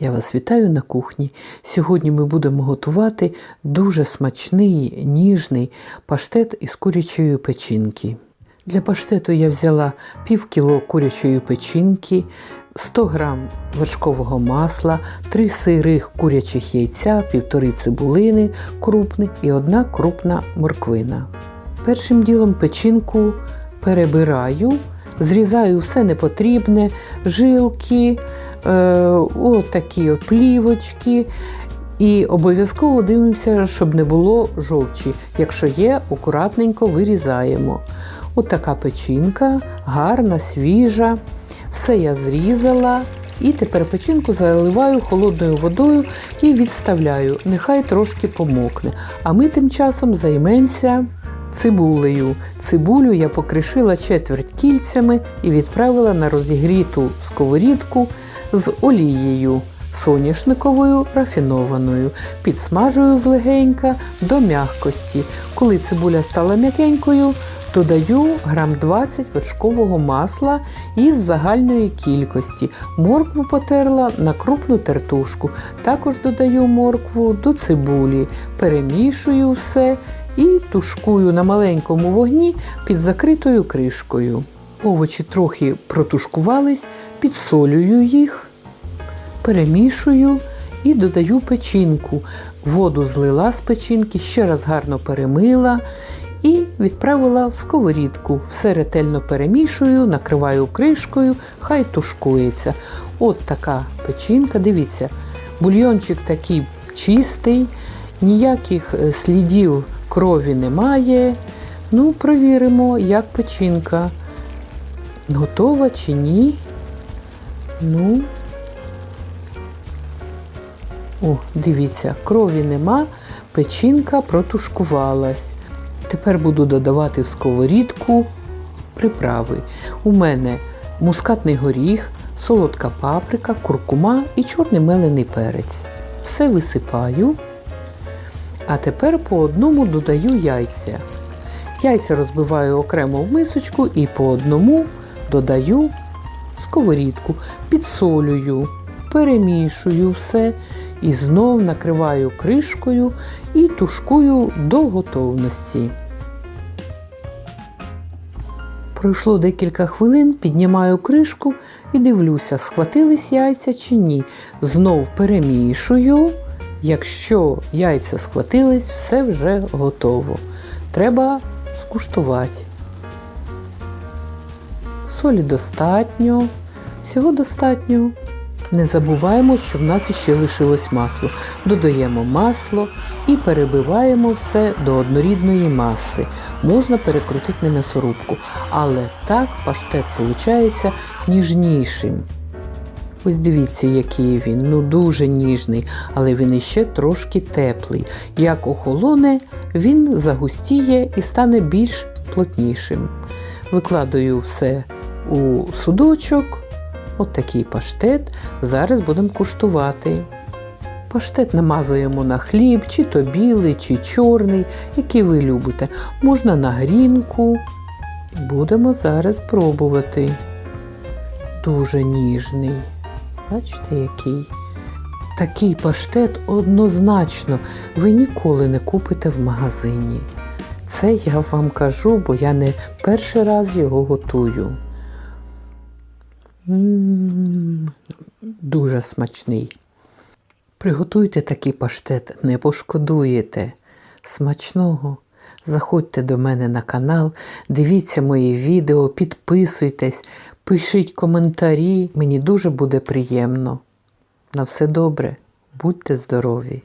Я вас вітаю на кухні. Сьогодні ми будемо готувати дуже смачний, ніжний паштет із курячої печінки. Для паштету я взяла пів кіло курячої печінки, 100 грам вершкового масла, 3 сирих курячих яйця, півтори цибулини крупних і одна крупна морквина. Першим ділом печінку перебираю, зрізаю все непотрібне, жилки, е, от такі от плівочки. І обов'язково дивимося, щоб не було жовчі. Якщо є, акуратненько вирізаємо. От така печінка, гарна, свіжа. Все я зрізала. І тепер печінку заливаю холодною водою і відставляю. Нехай трошки помокне. А ми тим часом займемося цибулею. Цибулю я покришила четверть кільцями і відправила на розігріту сковорідку з олією соняшниковою рафінованою. Підсмажую злегенька до м'якості. Коли цибуля стала м'якенькою, додаю грам 20 вершкового масла із загальної кількості. Моркву потерла на крупну тертушку. Також додаю моркву до цибулі, перемішую все і тушкую на маленькому вогні під закритою кришкою. Овочі трохи протушкувались, підсолюю їх перемішую і додаю печінку. Воду злила з печінки, ще раз гарно перемила і відправила в сковорідку. Все ретельно перемішую, накриваю кришкою, хай тушкується. От така печінка. Дивіться, бульйончик такий чистий, ніяких е, слідів крові немає. Ну, провіримо, як печінка. Готова чи ні? Ну, о, дивіться, крові нема, печінка протушкувалась. Тепер буду додавати в сковорідку приправи. У мене мускатний горіх, солодка паприка, куркума і чорний мелений перець. Все висипаю. А тепер по одному додаю яйця. Яйця розбиваю окремо в мисочку і по одному додаю сковорідку, підсолюю, перемішую все і знов накриваю кришкою і тушкую до готовності. Пройшло декілька хвилин, піднімаю кришку і дивлюся, схватились яйця чи ні. Знов перемішую. Якщо яйця схватились, все вже готово. Треба скуштувати. Солі достатньо, всього достатньо. Не забуваємо, що в нас ще лишилось масло. Додаємо масло і перебиваємо все до однорідної маси. Можна перекрутити на м'ясорубку, але так паштет виходить ніжнішим. Ось дивіться, який він, ну дуже ніжний, але він іще трошки теплий. Як охолоне, він загустіє і стане більш плотнішим. Викладаю все у судочок. От такий паштет. Зараз будемо куштувати. Паштет намазуємо на хліб, чи то білий, чи чорний, який ви любите. Можна на грінку. Будемо зараз пробувати. Дуже ніжний. Бачите, який? Такий паштет однозначно ви ніколи не купите в магазині. Це я вам кажу, бо я не перший раз його готую. М, Дуже смачний. Приготуйте такий паштет, не пошкодуєте. Смачного. Заходьте до мене на канал, дивіться мої відео, підписуйтесь, пишіть коментарі. Мені дуже буде приємно. На все добре, будьте здорові!